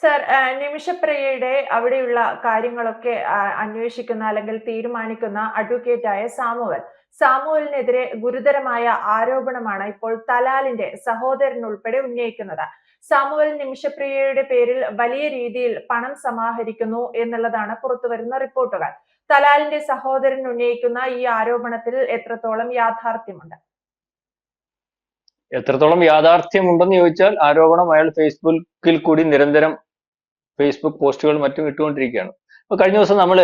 Sir നിമിഷപ്രിയയുടെ അവിടെയുള്ള കാര്യങ്ങളൊക്കെ അന്വേഷിക്കുന്ന അല്ലെങ്കിൽ തീരുമാനിക്കുന്ന അഡ്വക്കേറ്റായ സാമുവൽ. സാമുവലിനെതിരെ ഗുരുതരമായ ആരോപണമാണ് ഇപ്പോൾ തലാലിന്റെ സഹോദരൻ ഉൾപ്പെടെ ഉന്നയിക്കുന്നത്. സാമുവൽ നിമിഷപ്രിയയുടെ പേരിൽ വലിയ രീതിയിൽ പണം സമാഹരിക്കുന്നു എന്നുള്ളതാണ് പുറത്തുവരുന്ന റിപ്പോർട്ടുകൾ. തലാലിന്റെ സഹോദരൻ ഉന്നയിക്കുന്ന ഈ ആരോപണത്തിൽ എത്രത്തോളം യാഥാർത്ഥ്യമുണ്ട്? എത്രത്തോളം യാഥാർത്ഥ്യമുണ്ടെന്ന് ചോദിച്ചാൽ ആരോപണം അയാൾ ഫേസ്ബുക്കിൽ കൂടി നിരന്തരം ഫേസ്ബുക്ക് പോസ്റ്റുകൾ മറ്റും ഇട്ടുകൊണ്ടിരിക്കുകയാണ്. അപ്പൊ കഴിഞ്ഞ ദിവസം നമ്മൾ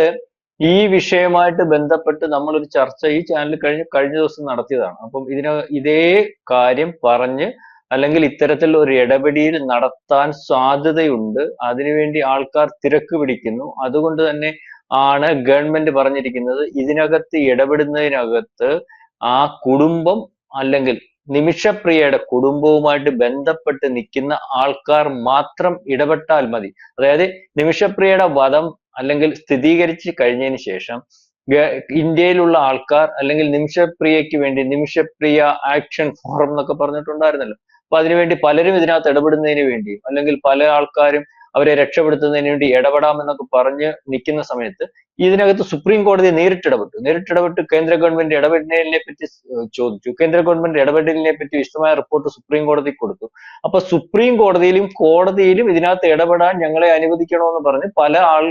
ഈ വിഷയമായിട്ട് ബന്ധപ്പെട്ട് നമ്മളൊരു ചർച്ച ഈ ചാനൽ കഴിഞ്ഞ കഴിഞ്ഞ ദിവസം നടത്തിയതാണ്. അപ്പം ഇതിന് ഇതേ കാര്യം പറഞ്ഞ് അല്ലെങ്കിൽ ഇത്തരത്തിൽ ഒരു ഇടപെടിയിൽ നടത്താൻ സാധ്യതയുണ്ട്. അതിനുവേണ്ടി ആൾക്കാർ തിരക്ക് പിടിക്കുന്നു. അതുകൊണ്ട് തന്നെ ആണ് ഗവൺമെന്റ് പറഞ്ഞിരിക്കുന്നത് ഇതിനകത്ത് ഇടപെടുന്നതിനകത്ത് ആ കുടുംബം അല്ലെങ്കിൽ നിമിഷപ്രിയയുടെ കുടുംബവുമായിട്ട് ബന്ധപ്പെട്ട് നിൽക്കുന്ന ആൾക്കാർ മാത്രം ഇടപെട്ടാൽ മതി. അതായത് നിമിഷപ്രിയയുടെ വധം അല്ലെങ്കിൽ സ്ഥിരീകരിച്ച് കഴിഞ്ഞതിന് ശേഷം ഇന്ത്യയിലുള്ള ആൾക്കാർ അല്ലെങ്കിൽ നിമിഷപ്രിയയ്ക്ക് വേണ്ടി നിമിഷപ്രിയ ആക്ഷൻ ഫോറം എന്നൊക്കെ പറഞ്ഞിട്ടുണ്ടായിരുന്നല്ലോ. അപ്പൊ അതിനുവേണ്ടി പലരും ഇതിനകത്ത് ഇടപെടുന്നതിന് വേണ്ടി അല്ലെങ്കിൽ പല ആൾക്കാരും അവരെ രക്ഷപ്പെടുത്തുന്നതിന് വേണ്ടി ഇടപെടാമെന്നൊക്കെ പറഞ്ഞ് നിൽക്കുന്ന സമയത്ത് ഇതിനകത്ത് സുപ്രീം കോടതി നേരിട്ടിടപെട്ടു. നേരിട്ടിടപെട്ട് കേന്ദ്ര ഗവൺമെന്റ് ഇടപെടലിനെ പറ്റി ചോദിച്ചു. കേന്ദ്ര ഗവൺമെന്റ് ഇടപെടലിനെ പറ്റി വിശദമായ റിപ്പോർട്ട് സുപ്രീം കോടതി കൊടുത്തു. അപ്പൊ സുപ്രീം കോടതിയിലും കോടതിയിലും ഇതിനകത്ത് ഇടപെടാൻ ഞങ്ങളെ അനുവദിക്കണമെന്ന് പറഞ്ഞ് പല ആൾ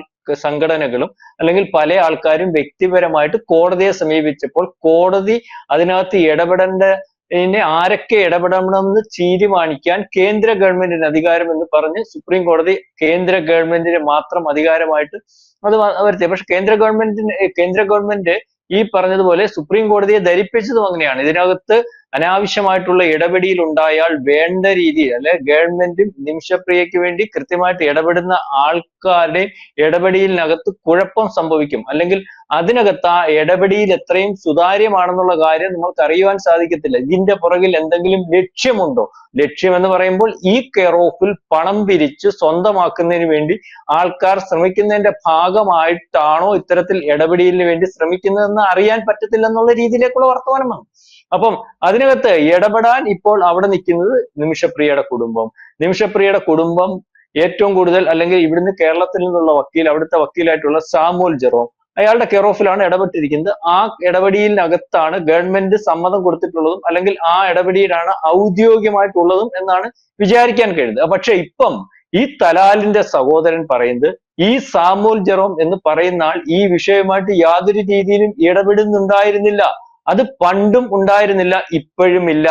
സംഘടനകളും അല്ലെങ്കിൽ പല ആൾക്കാരും വ്യക്തിപരമായിട്ട് കോടതിയെ സമീപിച്ചപ്പോൾ കോടതി അതിനകത്ത് ഇടപെടേണ്ട ഇതിനെ ആരൊക്കെ ഇടപെടണമെന്ന് തീരുമാനിക്കാൻ കേന്ദ്ര ഗവൺമെന്റിന് അധികാരം എന്ന് പറഞ്ഞ് സുപ്രീം കോടതി കേന്ദ്ര ഗവൺമെന്റിന് മാത്രം അധികാരമായിട്ട് അത് വരുത്തി. പക്ഷെ കേന്ദ്ര ഗവൺമെന്റിന് കേന്ദ്ര ഗവൺമെന്റ് ഈ പറഞ്ഞതുപോലെ സുപ്രീം കോടതിയെ ധരിപ്പിച്ചതും അങ്ങനെയാണ്. ഇതിനകത്ത് അനാവശ്യമായിട്ടുള്ള ഇടപെടിയിൽ ഉണ്ടായാൽ വേണ്ട രീതിയിൽ അല്ലെ ഗവൺമെന്റും നിമിഷപ്രിയയ്ക്ക് വേണ്ടി കൃത്യമായിട്ട് ഇടപെടുന്ന ആൾക്കാരുടെ ഇടപെടിയിലിനകത്ത് കുഴപ്പം സംഭവിക്കും. അല്ലെങ്കിൽ അതിനകത്ത് ആ ഇടപെടിയിൽ എത്രയും സുതാര്യമാണെന്നുള്ള കാര്യം നിങ്ങൾക്ക് അറിയുവാൻ സാധിക്കത്തില്ല. ഇതിന്റെ പുറകിൽ എന്തെങ്കിലും ലക്ഷ്യമുണ്ടോ? ലക്ഷ്യം എന്ന് പറയുമ്പോൾ ഈ കെയർ ഓഫിൽ പണം പിരിച്ച് സ്വന്തമാക്കുന്നതിന് വേണ്ടി ആൾക്കാർ ശ്രമിക്കുന്നതിന്റെ ഭാഗമായിട്ടാണോ ഇത്തരത്തിൽ ഇടപെടലിന് വേണ്ടി ശ്രമിക്കുന്നതെന്ന് അറിയാൻ പറ്റത്തില്ല എന്നുള്ള രീതിയിലേക്കുള്ള വർത്തമാനമാണ് അപ്പം അതിനകത്ത് ഇടപെടാൻ ഇപ്പോൾ അവിടെ നിൽക്കുന്നത് നിമിഷപ്രിയയുടെ കുടുംബം. നിമിഷപ്രിയയുടെ കുടുംബം ഏറ്റവും കൂടുതൽ അല്ലെങ്കിൽ ഇവിടുന്ന് കേരളത്തിൽ നിന്നുള്ള വക്കീൽ അവിടുത്തെ വക്കീലായിട്ടുള്ള സാമുൽ ജെറോം. അയാളുടെ കെയർ ഓഫിലാണ് ഇടപെട്ടിരിക്കുന്നത്. ആ ഇടപെടിയിനകത്താണ് ഗവൺമെന്റ് സമ്മതം കൊടുത്തിട്ടുള്ളതും അല്ലെങ്കിൽ ആ ഇടപെടിയിലാണ് ഔദ്യോഗികമായിട്ടുള്ളതും എന്നാണ് വിചാരിക്കാൻ കഴിയുന്നത്. പക്ഷെ ഇപ്പം ഈ തലാലിന്റെ സഹോദരൻ പറയുന്നത് ഈ സാമൂൽ ജെറോം എന്ന് പറയുന്ന ആൾ ഈ വിഷയമായിട്ട് യാതൊരു രീതിയിലും ഇടപെടുന്നുണ്ടായിരുന്നില്ല. അത് പണ്ടും ഉണ്ടായിരുന്നില്ല ഇപ്പോഴും ഇല്ല.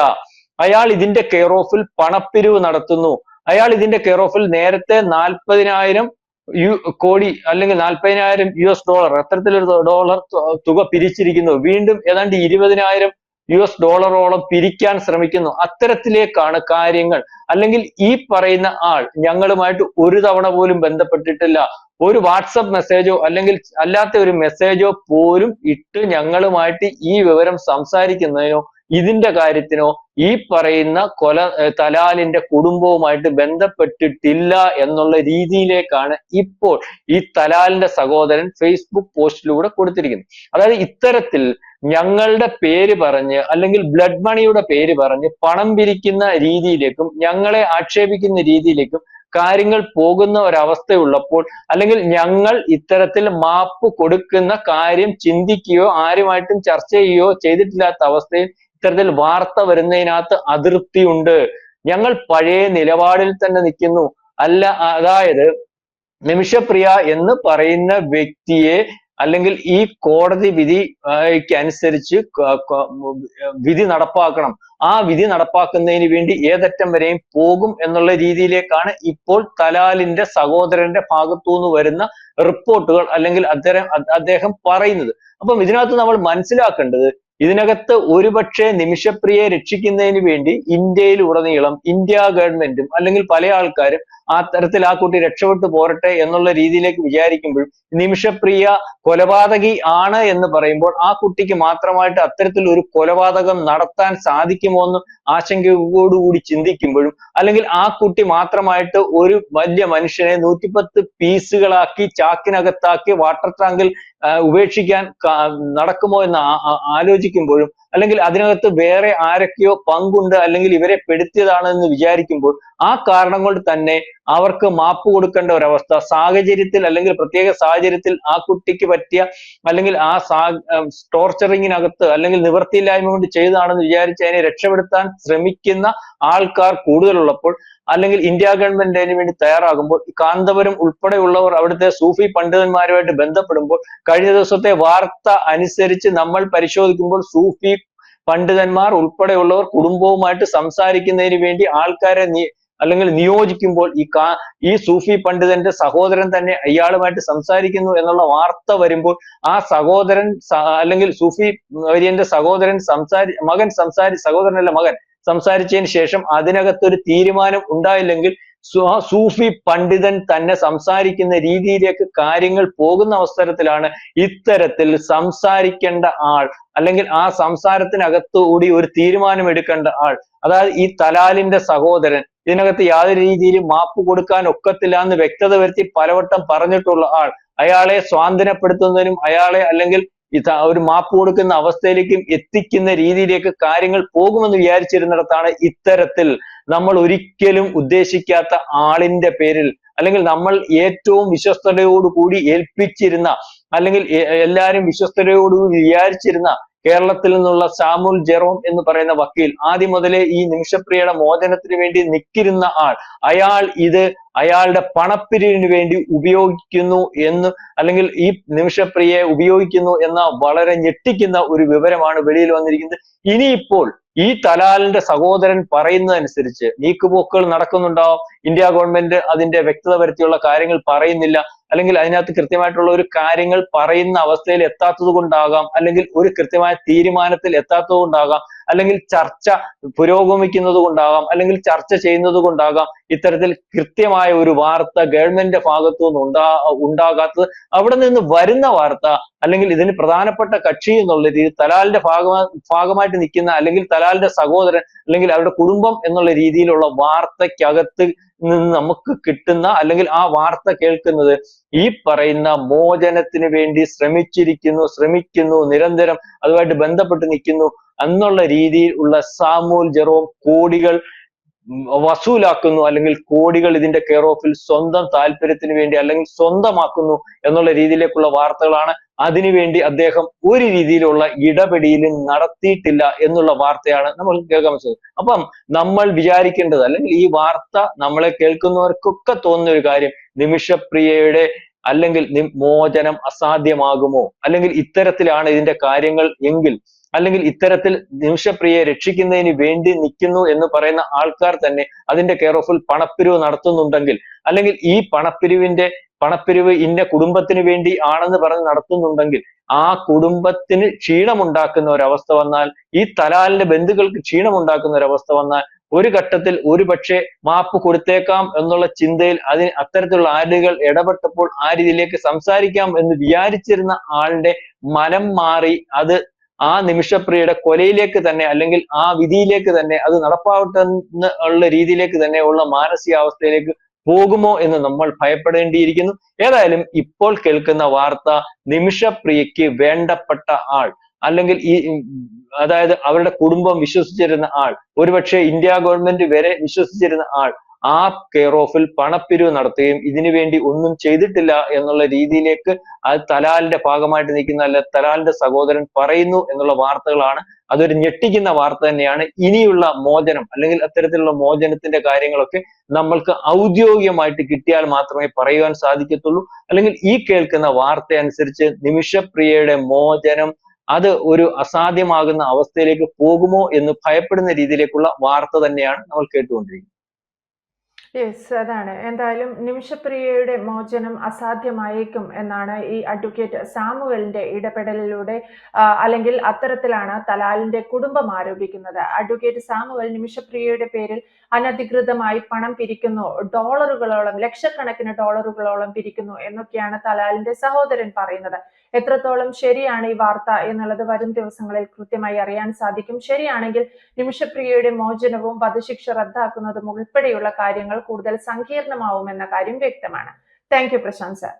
അയാൾ ഇതിന്റെ കെയർ ഓഫിൽ പണപ്പിരിവ് നടത്തുന്നു. അയാൾ ഇതിന്റെ കെയർ ഓഫിൽ നേരത്തെ നാൽപ്പതിനായിരം യു കോടി അല്ലെങ്കിൽ നാൽപ്പതിനായിരം യു എസ് ഡോളർ അത്തരത്തിലൊരു ഡോളർ തുക പിരിച്ചിരിക്കുന്നു. വീണ്ടും ഏതാണ്ട് ഇരുപതിനായിരം യു എസ് ഡോളറോളം പിരിക്കാൻ ശ്രമിക്കുന്നു. അത്തരത്തിലേക്കാണ് കാര്യങ്ങൾ. അല്ലെങ്കിൽ ഈ പറയുന്ന ആൾ ഞങ്ങളുമായിട്ട് ഒരു തവണ പോലും ബന്ധപ്പെട്ടിട്ടില്ല. ഒരു വാട്സപ്പ് മെസ്സേജോ അല്ലെങ്കിൽ അല്ലാത്ത ഒരു മെസ്സേജോ പോലും ഇട്ട് ഞങ്ങളുമായിട്ട് ഈ വിവരം സംസാരിക്കുന്നതിനോ ഇതിന്റെ കാര്യത്തിനോ ഈ പറയുന്ന കൊല തലാലിന്റെ കുടുംബവുമായിട്ട് ബന്ധപ്പെട്ടിട്ടില്ല എന്നുള്ള രീതിയിലേക്കാണ് ഇപ്പോൾ ഈ തലാലിന്റെ സഹോദരൻ ഫേസ്ബുക്ക് പോസ്റ്റിലൂടെ കൊടുത്തിരിക്കുന്നത്. അതായത് ഇത്തരത്തിൽ ഞങ്ങളുടെ പേര് പറഞ്ഞ് അല്ലെങ്കിൽ ബ്ലഡ് മണിയുടെ പേര് പറഞ്ഞ് പണം പിരിക്കുന്ന രീതിയിലേക്കും ഞങ്ങളെ ആക്ഷേപിക്കുന്ന രീതിയിലേക്കും കാര്യങ്ങൾ പോകുന്ന ഒരവസ്ഥയുള്ളപ്പോൾ അല്ലെങ്കിൽ ഞങ്ങൾ ഇത്തരത്തിൽ മാപ്പ് കൊടുക്കുന്ന കാര്യം ചിന്തിക്കുകയോ ആരുമായിട്ടും ചർച്ച ചെയ്യുകയോ ചെയ്തിട്ടില്ലാത്ത അവസ്ഥയിൽ ഇത്തരത്തിൽ വാർത്ത വരുന്നതിനകത്ത് അതൃപ്തിയുണ്ട് ഞങ്ങൾ പഴയ നിലപാടിൽ തന്നെ നിൽക്കുന്നു. അല്ല അതായത് നിമിഷപ്രിയ എന്ന് പറയുന്ന വ്യക്തിയെ അല്ലെങ്കിൽ ഈ കോടതി വിധി ആയ്ക്ക് അനുസരിച്ച് വിധി നടപ്പാക്കണം. ആ വിധി നടപ്പാക്കുന്നതിന് വേണ്ടി ഏതറ്റം വരെയും പോകും എന്നുള്ള രീതിയിലേക്കാണ് ഇപ്പോൾ തലാലിന്റെ സഹോദരന്റെ ഭാഗത്തു നിന്ന് വരുന്ന റിപ്പോർട്ടുകൾ അല്ലെങ്കിൽ അദ്ദേഹം അദ്ദേഹം പറയുന്നത്. അപ്പം ഇതിനകത്ത് നമ്മൾ മനസ്സിലാക്കേണ്ടത് ഇതിനകത്ത് ഒരുപക്ഷെ നിമിഷപ്രിയയെ രക്ഷിക്കുന്നതിന് വേണ്ടി ഇന്ത്യയിൽ ഉടനീളം ഇന്ത്യ ഗവൺമെന്റും അല്ലെങ്കിൽ പല ആൾക്കാരും ആ തരത്തിൽ ആ കുട്ടി രക്ഷപ്പെട്ടു പോരട്ടെ എന്നുള്ള രീതിയിലേക്ക് വിചാരിക്കുമ്പോഴും നിമിഷപ്രിയ കൊലപാതകി ആണ് എന്ന് പറയുമ്പോൾ ആ കുട്ടിക്ക് മാത്രമായിട്ട് അത്തരത്തിൽ ഒരു കൊലപാതകം നടത്താൻ സാധിക്കുമോ എന്ന് ആശങ്കയോടുകൂടി ചിന്തിക്കുമ്പോഴും അല്ലെങ്കിൽ ആ കുട്ടി മാത്രമായിട്ട് ഒരു വലിയ മനുഷ്യനെ നൂറ്റിപ്പത്ത് പീസുകളാക്കി ചാക്കിനകത്താക്കി വാട്ടർ ടാങ്കിൽ ഉപേക്ഷിക്കാൻ നടക്കുമോ എന്ന് ആലോചിക്കുമ്പോഴും അല്ലെങ്കിൽ അതിനകത്ത് വേറെ ആരൊക്കെയോ പങ്കുണ്ട് അല്ലെങ്കിൽ ഇവരെ പെടുത്തിയതാണ് എന്ന് വിചാരിക്കുമ്പോൾ ആ കാരണം കൊണ്ട് തന്നെ അവർക്ക് മാപ്പ് കൊടുക്കേണ്ട ഒരവസ്ഥ. സാഹചര്യത്തിൽ അല്ലെങ്കിൽ പ്രത്യേക സാഹചര്യത്തിൽ ആ കുട്ടിക്ക് പറ്റിയ അല്ലെങ്കിൽ ആ സാ ടോർച്ചറിങ്ങിനകത്ത് അല്ലെങ്കിൽ നിവൃത്തിയില്ലായ്മ കൊണ്ട് ചെയ്തതാണെന്ന് വിചാരിച്ച് അതിനെ രക്ഷപ്പെടുത്താൻ ശ്രമിക്കുന്ന ആൾക്കാർ കൂടുതലുള്ളപ്പോൾ അല്ലെങ്കിൽ ഇന്ത്യ ഗവൺമെന്റ് അതിന് വേണ്ടി തയ്യാറാകുമ്പോൾ കാന്തപുരം ഉൾപ്പെടെയുള്ളവർ അവിടുത്തെ സൂഫി പണ്ഡിതന്മാരുമായിട്ട് ബന്ധപ്പെടുമ്പോൾ കഴിഞ്ഞ ദിവസത്തെ വാർത്ത അനുസരിച്ച് നമ്മൾ പരിശോധിക്കുമ്പോൾ സൂഫി പണ്ഡിതന്മാർ ഉൾപ്പെടെയുള്ളവർ കുടുംബവുമായിട്ട് സംസാരിക്കുന്നതിന് വേണ്ടി ആൾക്കാരെ അല്ലെങ്കിൽ നിയോജിക്കുമ്പോൾ ഈ കാ ഈ സൂഫി പണ്ഡിതന്റെ സഹോദരൻ തന്നെ അയാളുമായിട്ട് സംസാരിക്കുന്നു എന്നുള്ള വാർത്ത വരുമ്പോൾ ആ സഹോദരൻ അല്ലെങ്കിൽ സൂഫി വര്യന്റെ സഹോദരൻ സംസാരി മകൻ സംസാരി സഹോദരനല്ല മകൻ സംസാരിച്ചതിന് ശേഷം അതിനകത്തൊരു തീരുമാനം ഉണ്ടായില്ലെങ്കിൽ ആ സൂഫി പണ്ഡിതൻ തന്നെ സംസാരിക്കുന്ന രീതിയിലേക്ക് കാര്യങ്ങൾ പോകുന്ന അവസരത്തിലാണ് ഇത്തരത്തിൽ സംസാരിക്കേണ്ട ആൾ അല്ലെങ്കിൽ ആ സംസാരത്തിനകത്തുകൂടി ഒരു തീരുമാനം എടുക്കേണ്ട ആൾ. അതായത് ഈ തലാലിന്റെ സഹോദരൻ ഇതിനകത്ത് യാതൊരു രീതിയിലും മാപ്പ് കൊടുക്കാൻ ഒക്കത്തില്ല എന്ന് വ്യക്തത വരുത്തി പലവട്ടം പറഞ്ഞിട്ടുള്ള ആൾ. അയാളെ സ്വാന്തനപ്പെടുത്തുന്നതിനും അയാളെ അല്ലെങ്കിൽ ഇത് ഒരു മാപ്പ് കൊടുക്കുന്ന അവസ്ഥയിലേക്കും എത്തിക്കുന്ന രീതിയിലേക്ക് കാര്യങ്ങൾ പോകുമെന്ന് വിചാരിച്ചിരുന്നിടത്താണ് ഇത്തരത്തിൽ നമ്മൾ ഒരിക്കലും ഉദ്ദേശിക്കാത്ത ആളിന്റെ പേരിൽ അല്ലെങ്കിൽ നമ്മൾ ഏറ്റവും വിശ്വസ്തതയോടുകൂടി ഏൽപ്പിച്ചിരുന്ന അല്ലെങ്കിൽ എ- എല്ലാരും വിശ്വസ്തതയോടുകൂടി വിചാരിച്ചിരുന്ന കേരളത്തിൽ നിന്നുള്ള സാമുൽ ജെറോം എന്ന് പറയുന്ന വക്കീൽ ആദ്യം മുതലേ ഈ നിമിഷപ്രിയയുടെ മോചനത്തിന് വേണ്ടി നിൽക്കിരുന്ന ആൾ. അയാൾ ഇത് അയാളുടെ പണപ്പിരിവിന് വേണ്ടി ഉപയോഗിക്കുന്നു എന്ന് അല്ലെങ്കിൽ ഈ നിമിഷപ്രിയയെ ഉപയോഗിക്കുന്നു എന്ന വളരെ ഞെട്ടിക്കുന്ന ഒരു വിവരമാണ് വെളിയിൽ വന്നിരിക്കുന്നത്. ഇനിയിപ്പോൾ ഈ തലാലിന്റെ സഹോദരൻ പറയുന്നതനുസരിച്ച് നീക്കുപോക്കുകൾ നടക്കുന്നുണ്ടാവും. ഇന്ത്യ ഗവൺമെന്റ് അതിന്റെ വ്യക്തത വരുത്തിയുള്ള കാര്യങ്ങൾ പറയുന്നില്ല. അല്ലെങ്കിൽ അതിനകത്ത് കൃത്യമായിട്ടുള്ള ഒരു കാര്യങ്ങൾ പറയുന്ന അവസ്ഥയിൽ എത്താത്തത് കൊണ്ടാകാം അല്ലെങ്കിൽ ഒരു കൃത്യമായ തീരുമാനത്തിൽ എത്താത്തത് കൊണ്ടാകാം അല്ലെങ്കിൽ ചർച്ച പുരോഗമിക്കുന്നത് കൊണ്ടാകാം അല്ലെങ്കിൽ ചർച്ച ചെയ്യുന്നത് കൊണ്ടാകാം ഇത്തരത്തിൽ കൃത്യമായ ഒരു വാർത്ത ഗവൺമെന്റിന്റെ ഭാഗത്തു നിന്ന് ഉണ്ടാ ഉണ്ടാകാത്തത് അവിടെ നിന്ന് വരുന്ന വാർത്ത അല്ലെങ്കിൽ ഇതിന് പ്രധാനപ്പെട്ട കക്ഷി എന്നുള്ള രീതി തലാലിന്റെ ഭാഗമാ ഭാഗമായിട്ട് നിൽക്കുന്ന അല്ലെങ്കിൽ തലാലിന്റെ സഹോദരൻ അല്ലെങ്കിൽ അവരുടെ കുടുംബം എന്നുള്ള രീതിയിലുള്ള വാർത്തയ്ക്കകത്ത് നിന്ന് നമുക്ക് കിട്ടുന്ന അല്ലെങ്കിൽ ആ വാർത്ത കേൾക്കുന്നത് ഈ പറയുന്ന മോചനത്തിന് വേണ്ടി ശ്രമിച്ചിരിക്കുന്നു ശ്രമിക്കുന്നു നിരന്തരം അതുമായിട്ട് ബന്ധപ്പെട്ട് നിൽക്കുന്നു എന്നുള്ള രീതിയിൽ ഉള്ള സാമൂൽ ജെറോം കോടികൾ വസൂലാക്കുന്നു അല്ലെങ്കിൽ കോടികൾ ഇതിന്റെ കെയർ ഓഫിൽ സ്വന്തം താല്പര്യത്തിന് വേണ്ടി അല്ലെങ്കിൽ സ്വന്തമാക്കുന്നു എന്നുള്ള രീതിയിലേക്കുള്ള വാർത്തകളാണ് അതിനുവേണ്ടി അദ്ദേഹം ഒരു രീതിയിലുള്ള ഇടപെടലും നടത്തിയിട്ടില്ല എന്നുള്ള വാർത്തയാണ് നമ്മൾ കേൾക്കാൻ പറ്റുന്നത്. അപ്പം നമ്മൾ വിചാരിക്കേണ്ടത് അല്ലെങ്കിൽ ഈ വാർത്ത നമ്മളെ കേൾക്കുന്നവർക്കൊക്കെ തോന്നുന്ന ഒരു കാര്യം നിമിഷപ്രിയയുടെ അല്ലെങ്കിൽ മോചനം അസാധ്യമാകുമോ? അല്ലെങ്കിൽ ഇത്തരത്തിലാണ് ഇതിന്റെ കാര്യങ്ങൾ എങ്കിൽ അല്ലെങ്കിൽ ഇത്തരത്തിൽ നിമിഷപ്രിയെ രക്ഷിക്കുന്നതിന് വേണ്ടി നിൽക്കുന്നു എന്ന് പറയുന്ന ആൾക്കാർ തന്നെ അതിന്റെ കെയർ ഓഫിൽ പണപ്പിരിവ് നടത്തുന്നുണ്ടെങ്കിൽ അല്ലെങ്കിൽ ഈ പണപ്പിരിവിന്റെ പണപ്പിരിവ് ഇന്ന കുടുംബത്തിന് വേണ്ടി ആണെന്ന് പറഞ്ഞ് നടത്തുന്നുണ്ടെങ്കിൽ ആ കുടുംബത്തിന് ക്ഷീണമുണ്ടാക്കുന്ന ഒരവസ്ഥ വന്നാൽ ഈ തലാലിന്റെ ബന്ധുക്കൾക്ക് ക്ഷീണമുണ്ടാക്കുന്ന ഒരവസ്ഥ വന്നാൽ ഒരു ഘട്ടത്തിൽ ഒരു പക്ഷേ മാപ്പ് കൊടുത്തേക്കാം എന്നുള്ള ചിന്തയിൽ അതിന് അത്തരത്തിലുള്ള ആരുകൾ ഇടപെട്ടപ്പോൾ ആ രീതിയിലേക്ക് സംസാരിക്കാം എന്ന് വിചാരിച്ചിരുന്ന ആളുടെ മനം മാറി അത് ആ നിമിഷപ്രിയയുടെ കൊലയിലേക്ക് തന്നെ അല്ലെങ്കിൽ ആ വിധിയിലേക്ക് തന്നെ അത് നടപ്പാവട്ടെ ഉള്ള രീതിയിലേക്ക് തന്നെ ഉള്ള മാനസികാവസ്ഥയിലേക്ക് പോകുമോ എന്ന് നമ്മൾ ഭയപ്പെടേണ്ടിയിരിക്കുന്നു. ഏതായാലും ഇപ്പോൾ കേൾക്കുന്ന വാർത്ത നിമിഷപ്രിയയ്ക്ക് വേണ്ടപ്പെട്ട ആൾ അല്ലെങ്കിൽ ഈ അതായത് അവരുടെ കുടുംബം വിശ്വസിച്ചിരുന്ന ആൾ. ഒരുപക്ഷെ ഇന്ത്യ ഗവൺമെന്റ് വരെ വിശ്വസിച്ചിരുന്ന ആൾ ആ കെയർ ഓഫിൽ പണപ്പിരിവ് നടത്തുകയും ഇതിനു വേണ്ടി ഒന്നും ചെയ്തിട്ടില്ല എന്നുള്ള രീതിയിലേക്ക് അത് തലാലിന്റെ ഭാഗമായിട്ട് നിൽക്കുന്ന അല്ല തലാലിന്റെ സഹോദരൻ പറയുന്നു എന്നുള്ള വാർത്തകളാണ്. അതൊരു ഞെട്ടിക്കുന്ന വാർത്ത തന്നെയാണ്. ഇനിയുള്ള മോചനം അല്ലെങ്കിൽ അത്തരത്തിലുള്ള മോചനത്തിന്റെ കാര്യങ്ങളൊക്കെ നമ്മൾക്ക് ഔദ്യോഗികമായിട്ട് കിട്ടിയാൽ മാത്രമേ പറയുവാൻ സാധിക്കത്തുള്ളൂ. അല്ലെങ്കിൽ ഈ കേൾക്കുന്ന വാർത്ത അനുസരിച്ച് നിമിഷപ്രിയയുടെ മോചനം അത് ഒരു അസാധ്യമാകുന്ന അവസ്ഥയിലേക്ക് പോകുമോ എന്ന് ഭയപ്പെടുന്ന രീതിയിലേക്കുള്ള വാർത്ത തന്നെയാണ് നമ്മൾ കേട്ടുകൊണ്ടിരിക്കുന്നത്. യെസ് അതാണ്. എന്തായാലും നിമിഷപ്രിയയുടെ മോചനം അസാധ്യമായേക്കും എന്നാണ് ഈ അഡ്വക്കേറ്റ് സാമുവലിന്റെ ഇടപെടലിലൂടെ അല്ലെങ്കിൽ അത്തരത്തിലാണ് തലാലിന്റെ കുടുംബം ആരോപിക്കുന്നത്. അഡ്വക്കേറ്റ് സാമുവൽ നിമിഷപ്രിയയുടെ പേരിൽ അനധികൃതമായി പണം പിരിക്കുന്നു. ഡോളറുകളോളം ലക്ഷക്കണക്കിന് ഡോളറുകളോളം പിരിക്കുന്നു എന്നൊക്കെയാണ് തലാലിന്റെ സഹോദരൻ പറയുന്നത്. എത്രത്തോളം ശരിയാണ് ഈ വാർത്ത എന്നുള്ളത് വരും ദിവസങ്ങളിൽ കൃത്യമായി അറിയാൻ സാധിക്കും. ശരിയാണെങ്കിൽ നിമിഷപ്രിയയുടെ മോചനവും വധശിക്ഷ റദ്ദാക്കുന്നതും ഉൾപ്പെടെയുള്ള കാര്യങ്ങൾ കൂടുതൽ സങ്കീർണമാവുമെന്ന കാര്യം വ്യക്തമാണ്. Thank you Prashant sir